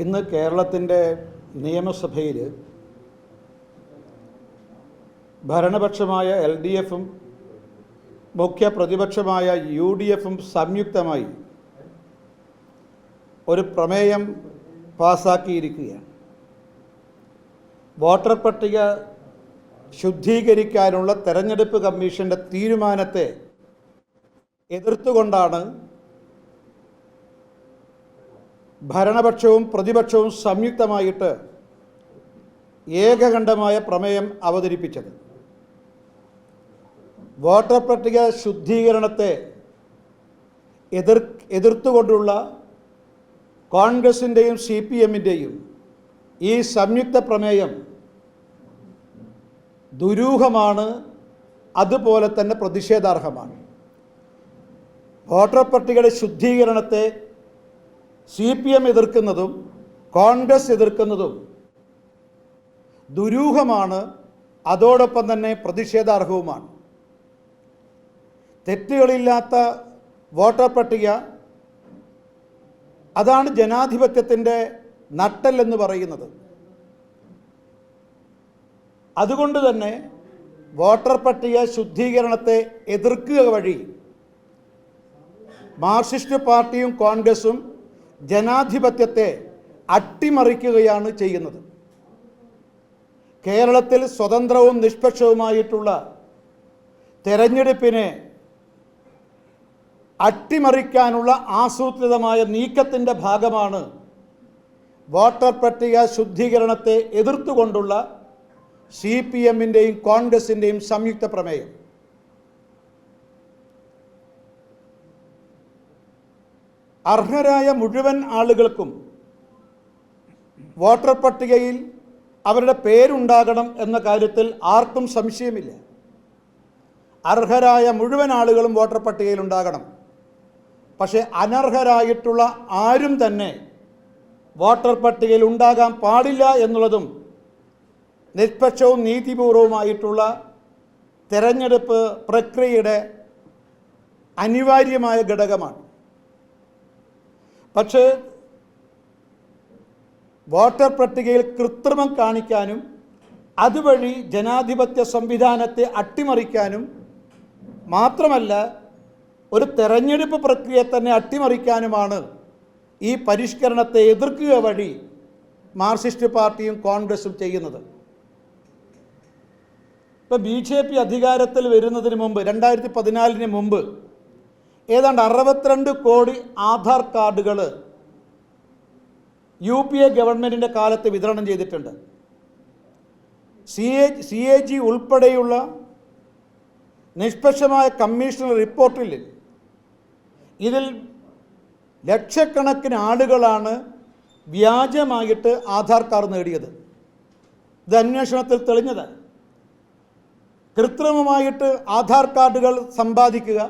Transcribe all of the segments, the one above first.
ഇന്ന് കേരളത്തിന്റെ നിയമസഭയിൽ ഭരണപക്ഷമായ എൽ ഡി എഫും മുഖ്യ പ്രതിപക്ഷമായ യു ഡി എഫും സംയുക്തമായി ഒരു പ്രമേയം പാസാക്കിയിരിക്കുകയാണ്. വോട്ടർ പട്ടിക ശുദ്ധീകരിക്കാനുള്ള തെരഞ്ഞെടുപ്പ് കമ്മീഷന്റെ തീരുമാനത്തെ എതിർത്തുകൊണ്ടാണ് ഭരണപക്ഷവും പ്രതിപക്ഷവും സംയുക്തമായിട്ട് ഏകകണ്ഠമായ പ്രമേയം അവതരിപ്പിച്ചത്. വോട്ടർ പട്ടിക ശുദ്ധീകരണത്തെ എതിർ എതിർത്തുകൊണ്ടുള്ള കോൺഗ്രസിന്റെയും സി പി എമ്മിന്റെയും ഈ സംയുക്ത പ്രമേയം ദുരൂഹമാണ് അതുപോലെ തന്നെ പ്രതിഷേധാർഹമാണ്. വോട്ടർ പട്ടികയുടെ ശുദ്ധീകരണത്തെ സി പി എം എതിർക്കുന്നതും കോൺഗ്രസ് എതിർക്കുന്നതും ദുരൂഹമാണ്. അതോടൊപ്പം തന്നെ പ്രതിഷേധാർഹവുമാണ്. തെറ്റുകളില്ലാത്ത വോട്ടർ പട്ടിക അതാണ് ജനാധിപത്യത്തിന്റെ നട്ടല്ലെന്ന് പറയുന്നത്. അതുകൊണ്ട് തന്നെ വോട്ടർ പട്ടിക ശുദ്ധീകരണത്തെ എതിർക്കുക വഴി മാർക്സിസ്റ്റ് പാർട്ടിയും കോൺഗ്രസും ജനാധിപത്യത്തെ അട്ടിമറിക്കുകയാണ് ചെയ്യുന്നത്. കേരളത്തിൽ സ്വതന്ത്രവും നിഷ്പക്ഷവുമായിട്ടുള്ള തെരഞ്ഞെടുപ്പിനെ അട്ടിമറിക്കാനുള്ള ആസൂത്രിതമായ നീക്കത്തിന്റെ ഭാഗമാണ് വോട്ടർ പട്ടിക ശുദ്ധീകരണത്തെ എതിർത്തുകൊണ്ടുള്ള സി പി എമ്മിന്റെയും കോൺഗ്രസിന്റെയും സംയുക്ത പ്രമേയം. അർഹരായ മുഴുവൻ ആളുകൾക്കും വോട്ടർ പട്ടികയിൽ അവരുടെ പേരുണ്ടാകണം എന്ന കാര്യത്തിൽ ആർക്കും സംശയമില്ല. അർഹരായ മുഴുവൻ ആളുകളും വോട്ടർ പട്ടികയിൽ ഉണ്ടാകണം. പക്ഷേ അനർഹരായിട്ടുള്ള ആരും തന്നെ വോട്ടർ പട്ടികയിൽ ഉണ്ടാകാൻ പാടില്ല എന്നുള്ളതും നിഷ്പക്ഷവും നീതിപൂർവവുമായിട്ടുള്ള തെരഞ്ഞെടുപ്പ് പ്രക്രിയയുടെ അനിവാര്യമായ ഘടകമാണ്. പക്ഷേ വോട്ടർ പട്ടികയിൽ കൃത്രിമം കാണിക്കാനും അതുവഴി ജനാധിപത്യ സംവിധാനത്തെ അട്ടിമറിക്കാനും മാത്രമല്ല ഒരു തെരഞ്ഞെടുപ്പ് പ്രക്രിയയെ തന്നെ അട്ടിമറിക്കാനുമാണ് ഈ പരിഷ്കരണത്തെ എതിർക്കുക വഴി മാർക്സിസ്റ്റ് പാർട്ടിയും കോൺഗ്രസും ചെയ്യുന്നത്. ഇപ്പം ബി ജെ പി അധികാരത്തിൽ വരുന്നതിന് മുമ്പ് രണ്ടായിരത്തി പതിനാലിന് മുമ്പ് ഏതാണ്ട് അറുപത്തിരണ്ട് കോടി ആധാർ കാർഡുകൾ യു പി എ ഗവൺമെന്റിന്റെ കാലത്ത് വിതരണം ചെയ്തിട്ടുണ്ട്. C A C A G ഉൾപ്പെടെയുള്ള നിഷ്പക്ഷമായ കമ്മീഷണർ റിപ്പോർട്ടിൽ ഇതിൽ ലക്ഷക്കണക്കിന് ആളുകളാണ് വ്യാജമായിട്ട് ആധാർ കാർഡ് നേടിയത്. ഇത് അന്വേഷണത്തിൽ തെളിഞ്ഞത് കൃത്രിമമായിട്ട് ആധാർ കാർഡുകൾ സമ്പാദിക്കുക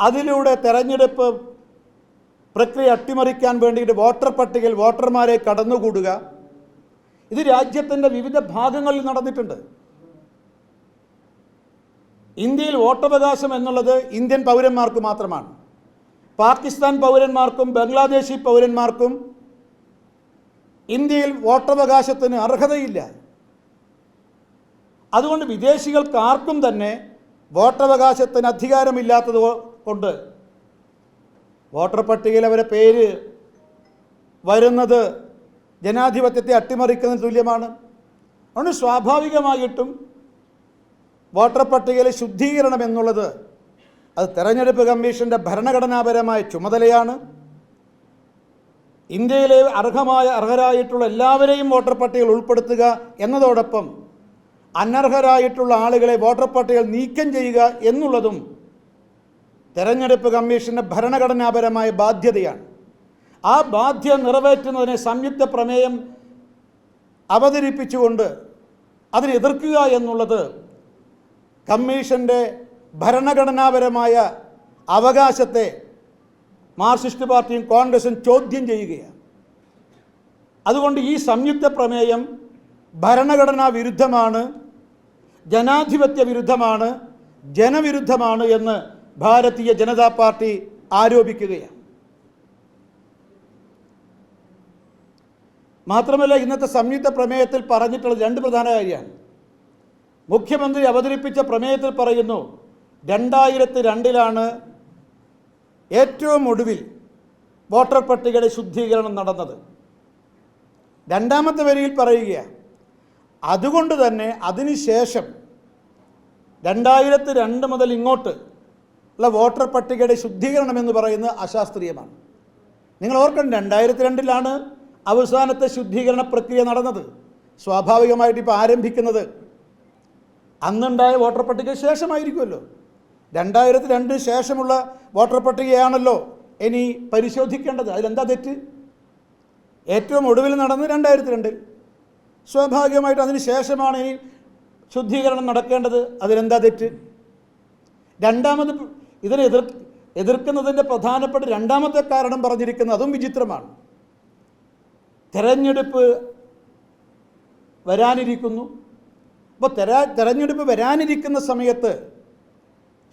അതിലൂടെ തെരഞ്ഞെടുപ്പ് പ്രക്രിയ അട്ടിമറിക്കാൻ വേണ്ടിയിട്ട് വോട്ടർ പട്ടികയിൽ വോട്ടർമാരെ കടന്നുകൂടുക. ഇത് രാജ്യത്തിന്റെ വിവിധ ഭാഗങ്ങളിൽ നടന്നിട്ടുണ്ട്. ഇന്ത്യയിൽ വോട്ടവകാശം എന്നുള്ളത് ഇന്ത്യൻ പൗരന്മാർക്ക് മാത്രമാണ്. പാകിസ്ഥാൻ പൗരന്മാർക്കും ബംഗ്ലാദേശി പൗരന്മാർക്കും ഇന്ത്യയിൽ വോട്ടവകാശത്തിന് അർഹതയില്ല. അതുകൊണ്ട് വിദേശികൾക്ക് ആർക്കും തന്നെ വോട്ടവകാശത്തിന് അധികാരമില്ലാത്തത് കൊണ്ട് വോട്ടർ പട്ടികയിൽ അവരെ പേര് വരുന്നത് ജനാധിപത്യത്തെ അട്ടിമറിക്കുന്നതിന് തുല്യമാണ്. അതുകൊണ്ട് സ്വാഭാവികമായിട്ടും വോട്ടർ പട്ടികയിലെ ശുദ്ധീകരണം എന്നുള്ളത് അത് തെരഞ്ഞെടുപ്പ് കമ്മീഷന്റെ ഭരണഘടനാപരമായ ചുമതലയാണ്. ഇന്ത്യയിലെ അർഹമായ അർഹരായിട്ടുള്ള എല്ലാവരെയും വോട്ടർ പട്ടികയിൽ ഉൾപ്പെടുത്തുക എന്നതോടൊപ്പം അനർഹരായിട്ടുള്ള ആളുകളെ വോട്ടർ പട്ടികയിൽ നീക്കം ചെയ്യുക എന്നുള്ളതും തെരഞ്ഞെടുപ്പ് കമ്മീഷന്റെ ഭരണഘടനാപരമായ ബാധ്യതയാണ്. ആ ബാധ്യത നിറവേറ്റുന്നതിനെ സംയുക്ത പ്രമേയം അവതരിപ്പിച്ചുകൊണ്ട് അതിനെ എതിർക്കുക എന്നുള്ളത് കമ്മീഷന്റെ ഭരണഘടനാപരമായ അവകാശത്തെ മാർക്സിസ്റ്റ് പാർട്ടിയും കോൺഗ്രസും ചോദ്യം ചെയ്യുകയാണ്. അതുകൊണ്ട് ഈ സംയുക്ത പ്രമേയം ഭരണഘടനാ വിരുദ്ധമാണ് ജനാധിപത്യ വിരുദ്ധമാണ് ജനവിരുദ്ധമാണ് എന്ന് ഭാരതീയ ജനതാ പാർട്ടി ആരോപിക്കുകയാണ്. മാത്രമല്ല ഇന്നത്തെ സംയുക്ത പ്രമേയത്തിൽ പറഞ്ഞിട്ടുള്ള രണ്ട് പ്രധാന കാര്യമാണ്. മുഖ്യമന്ത്രി അവതരിപ്പിച്ച പ്രമേയത്തിൽ പറയുന്നു രണ്ടായിരത്തി രണ്ടിലാണ് ഏറ്റവും ഒടുവിൽ വോട്ടർ പട്ടികയുടെ ശുദ്ധീകരണം നടന്നത്. രണ്ടാമത്തെ വരിയിൽ പറയുകയാണ് അതുകൊണ്ട് തന്നെ അതിനുശേഷം രണ്ടായിരത്തി രണ്ട് മുതൽ ഇങ്ങോട്ട് ഉള്ള വോട്ടർ പട്ടികയുടെ ശുദ്ധീകരണം എന്ന് പറയുന്നത് അശാസ്ത്രീയമാണ്. നിങ്ങൾ ഓർക്കണം രണ്ടായിരത്തി രണ്ടിലാണ് അവസാനത്തെ ശുദ്ധീകരണ പ്രക്രിയ നടന്നത്. സ്വാഭാവികമായിട്ട് ഇപ്പോൾ ആരംഭിക്കുന്നത്. അന്നുണ്ടായ വോട്ടർ പട്ടിക ശേഷമായിരിക്കുമല്ലോ. രണ്ടായിരത്തി രണ്ടിന് ശേഷമുള്ള വോട്ടർ പട്ടികയാണല്ലോ ഇനി പരിശോധിക്കേണ്ടത്. അതിലെന്താ തെറ്റ്? ഏറ്റവും ഒടുവിൽ നടന്നത് രണ്ടായിരത്തി രണ്ടിൽ സ്വാഭാവികമായിട്ട് അതിന് ശേഷമാണ് ഇനി ശുദ്ധീകരണം നടക്കേണ്ടത്. അതിലെന്താ തെറ്റ്? രണ്ടാമത് ഇതിനെ എതിർ എതിർക്കുന്നതിന്റെ പ്രധാനപ്പെട്ട രണ്ടാമത്തെ കാരണം പറഞ്ഞിരിക്കുന്നത് അതും വിചിത്രമാണ്. തെരഞ്ഞെടുപ്പ് വരാനിരിക്കുന്നു. അപ്പോൾ തെര തെരഞ്ഞെടുപ്പ് വരാനിരിക്കുന്ന സമയത്ത്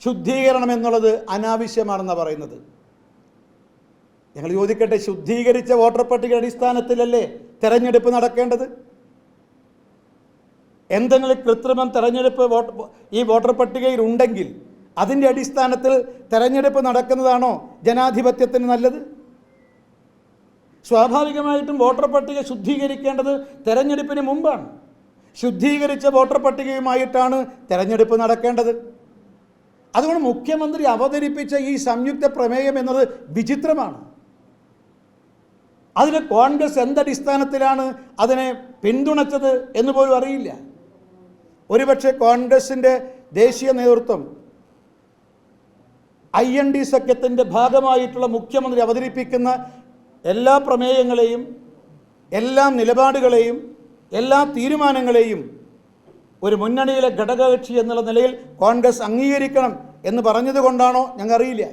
ശുദ്ധീകരണം എന്നുള്ളത് അനാവശ്യമാണെന്നാണ് പറയുന്നത്. ഞങ്ങൾ ചോദിക്കട്ടെ ശുദ്ധീകരിച്ച വോട്ടർ പട്ടിക അടിസ്ഥാനത്തിലല്ലേ തെരഞ്ഞെടുപ്പ് നടക്കേണ്ടത്? എന്തെങ്കിലും കൃത്രിമം തെരഞ്ഞെടുപ്പ് വോട്ട് ഈ വോട്ടർ പട്ടികയിൽ ഉണ്ടെങ്കിൽ അതിന്റെ അടിസ്ഥാനത്തിൽ തെരഞ്ഞെടുപ്പ് നടക്കുന്നതാണോ ജനാധിപത്യത്തിന് നല്ലത്? സ്വാഭാവികമായിട്ടും വോട്ടർ പട്ടിക ശുദ്ധീകരിക്കേണ്ടത് തെരഞ്ഞെടുപ്പിന് മുമ്പാണ്. ശുദ്ധീകരിച്ച വോട്ടർ പട്ടികയുമായിട്ടാണ് തെരഞ്ഞെടുപ്പ് നടക്കേണ്ടത്. അതുകൊണ്ട് മുഖ്യമന്ത്രി അവതരിപ്പിച്ച ഈ സംയുക്ത പ്രമേയം എന്നത് വിചിത്രമാണ്. അതിന് കോൺഗ്രസ് എന്തടിസ്ഥാനത്തിലാണ് അതിനെ പിന്തുണച്ചത് എന്ന് പോലും അറിയില്ല. ഒരുപക്ഷെ കോൺഗ്രസിന്റെ ദേശീയ നേതൃത്വം ഐ എൻ ഡി സഖ്യത്തിന്റെ ഭാഗമായിട്ടുള്ള മുഖ്യമന്ത്രി അവതരിപ്പിക്കുന്ന എല്ലാ പ്രമേയങ്ങളെയും എല്ലാ നിലപാടുകളെയും എല്ലാ തീരുമാനങ്ങളെയും ഒരു മുന്നണിയിലെ ഘടകകക്ഷി എന്നുള്ള നിലയിൽ കോൺഗ്രസ് അംഗീകരിക്കണം എന്ന് പറഞ്ഞതുകൊണ്ടാണോ ഞങ്ങൾക്കറിയില്ല